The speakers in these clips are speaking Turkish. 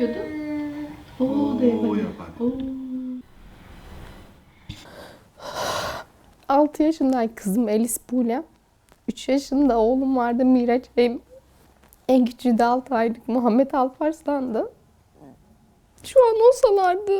yapıyordu? Oo diye Oo böyle. yapar. Oo. 6 yaşındayken kızım Elis Bule. 3 yaşında oğlum vardı Miraç Bey'im. En küçüğü de 6 aylık Muhammed Alparslan'dı. Şu an olsalardı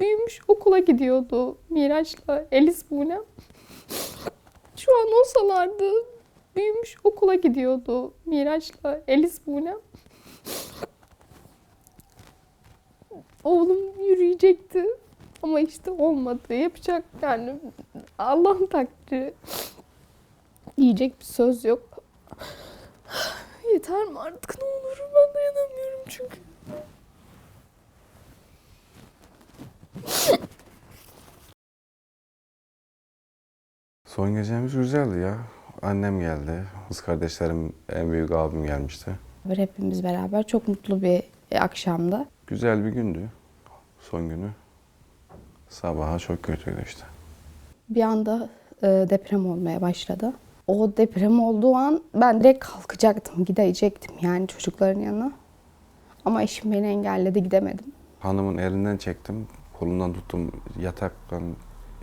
büyümüş okula gidiyordu Miraç'la Elis Bule. Şu an olsalardı büyümüş okula gidiyordu Miraç'la Elis Bule. Oğlum yürüyecekti. Ama işte olmadı. Yapacak yani Allah'ın takdiri. Yiyecek bir söz yok. Yeter mi artık ne olur ben dayanamıyorum çünkü. Son gecemiz güzeldi ya. Annem geldi. Kız kardeşlerim, en büyük abim gelmişti. Hepimiz beraber çok mutlu bir akşamdı. Güzel bir gündü. Son günü. Sabaha çok kötüydü işte. Bir anda e, deprem olmaya başladı. O deprem olduğu an ben direkt kalkacaktım, gidecektim yani çocukların yanına. Ama eşim beni engelledi, gidemedim. Hanımın elinden çektim. Kolundan tuttum yataktan.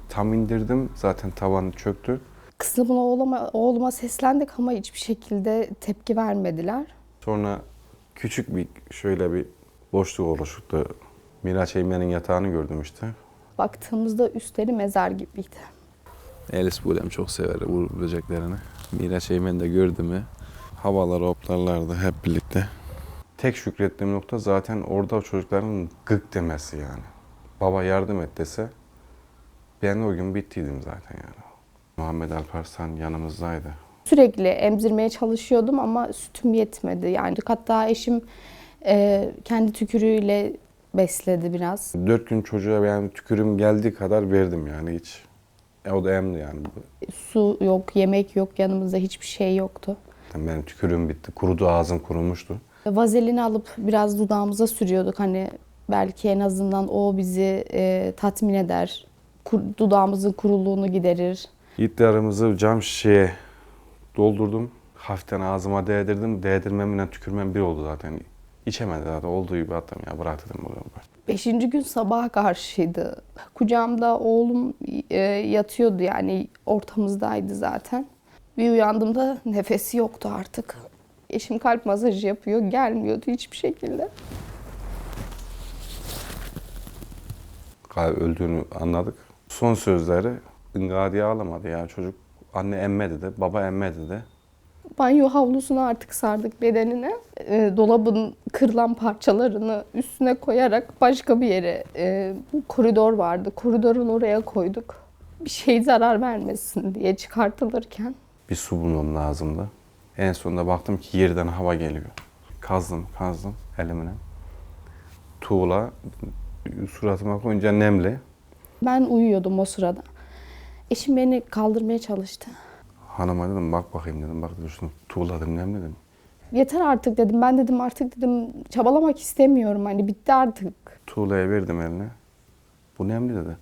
Tam indirdim. Zaten tavan çöktü. Kızımla oğluma, oğluma seslendik ama hiçbir şekilde tepki vermediler. Sonra küçük bir şöyle bir boşluk oluştu. Miraç Eymen'in yatağını gördüm işte. Baktığımızda üstleri mezar gibiydi. Elis Bulem çok sever uğur böceklerini. Miraç Eymen de gördü mü havaları hoplarlardı hep birlikte. Tek şükrettiğim nokta zaten orada çocukların gık demesi yani. Baba yardım et dese ben o gün bittiydim zaten yani. Muhammed Alparslan yanımızdaydı. Sürekli emzirmeye çalışıyordum ama sütüm yetmedi. Yani hatta eşim e, kendi tükürüğüyle besledi biraz. Dört gün çocuğa yani tükürüm geldiği kadar verdim yani hiç. E, o da emdi yani. Su yok, yemek yok, yanımızda hiçbir şey yoktu. Benim tükürüğüm bitti. Kurudu ağzım kurumuştu. Vazelini alıp biraz dudağımıza sürüyorduk. Hani belki en azından o bizi e, tatmin eder. Kur- dudağımızın kuruluğunu giderir. İddialarımızı cam şişeye doldurdum. Hafiften ağzıma değdirdim. Değdirmemle tükürmem bir oldu zaten. İçemedi zaten. Olduğu gibi attım ya. Bırak dedim bunu. Beşinci gün sabaha karşıydı. Kucağımda oğlum e, yatıyordu yani ortamızdaydı zaten. Bir uyandığımda nefesi yoktu artık. Eşim kalp masajı yapıyor, gelmiyordu hiçbir şekilde. Galiba öldüğünü anladık. Son sözleri ınga diye ağlamadı ya. Çocuk anne emme dedi. Baba emme dedi. Banyo havlusunu artık sardık bedenine. E, dolabın kırılan parçalarını üstüne koyarak başka bir yere e, bu koridor vardı. Koridorun oraya koyduk. Bir şey zarar vermesin diye çıkartılırken Bir su bulmam lazımdı. En sonunda baktım ki yerden hava geliyor. Kazdım, kazdım elimle. Tuğla suratıma koyunca nemli. ben uyuyordum o sırada. Eşim beni kaldırmaya çalıştı. Hanıma dedim bak bakayım dedim. Bak dedim şunu tuğladım nemli dedim. Yeter artık dedim. Ben dedim artık dedim çabalamak istemiyorum. Hani bitti artık. Tuğlaya verdim eline. Bu nemli dedi.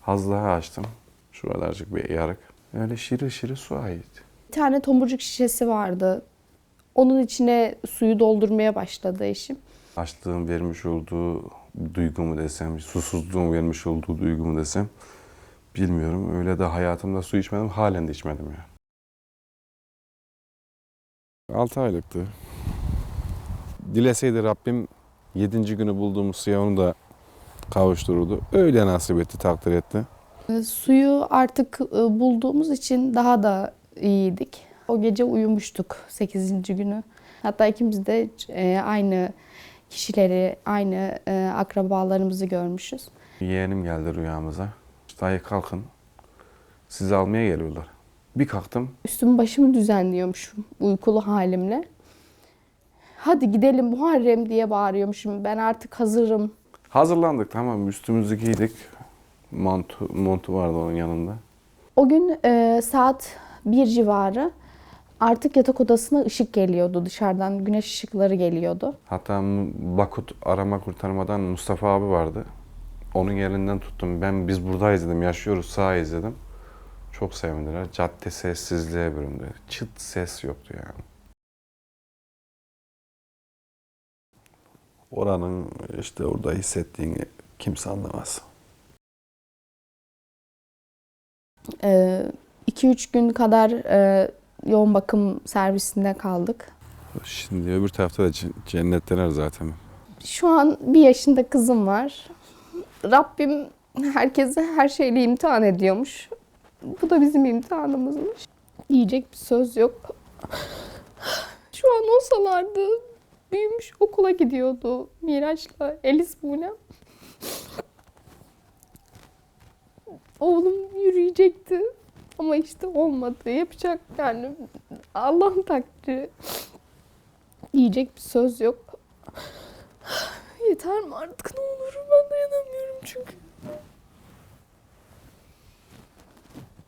Hazlığı açtım. Şu kadarcık bir yarık. Öyle şiri şiri su ait. Bir tane tomurcuk şişesi vardı. Onun içine suyu doldurmaya başladı eşim. Açlığın vermiş olduğu duygumu desem, susuzluğun vermiş olduğu duygumu desem bilmiyorum. Öyle de hayatımda su içmedim, halen de içmedim ya. 6 aylıktı. Dileseydi Rabbim 7. günü bulduğumuz suya onu da kavuştururdu. Öyle nasip etti, takdir etti. E, Suyu artık e, bulduğumuz için daha da iyiydik. O gece uyumuştuk 8. günü. Hatta ikimiz de e, aynı kişileri, aynı akrabalarımızı görmüşüz. Yeğenim geldi rüyamıza. Dayı kalkın. Sizi almaya geliyorlar. Bir kalktım. Üstümü başımı düzenliyormuşum uykulu halimle. Hadi gidelim Muharrem diye bağırıyormuşum. Ben artık hazırım. Hazırlandık tamam üstümüzü giydik. Montu, montu vardı onun yanında. O gün e, saat bir civarı artık yatak odasına ışık geliyordu. Dışarıdan güneş ışıkları geliyordu. Hatta Bakut arama kurtarmadan Mustafa abi vardı. Onun elinden tuttum. Ben biz buradayız dedim. Yaşıyoruz sağ dedim. Çok sevindiler. Cadde sessizliğe büründü. Çıt ses yoktu yani. Oranın işte orada hissettiğini kimse anlamaz. 2-3 gün kadar e, yoğun bakım servisinde kaldık. Şimdi öbür tarafta da c- cennetteler zaten. Şu an bir yaşında kızım var. Rabbim herkese her şeyle imtihan ediyormuş. Bu da bizim imtihanımızmış. Diyecek bir söz yok. Şu an olsalardı büyümüş okula gidiyordu Miraç'la Elis Buğlem. Oğlum yürüyecekti. Ama işte olmadı. Yapacak yani Allah'ın takdiri. Diyecek bir söz yok. Yeter mi artık ne olur ben dayanamıyorum çünkü.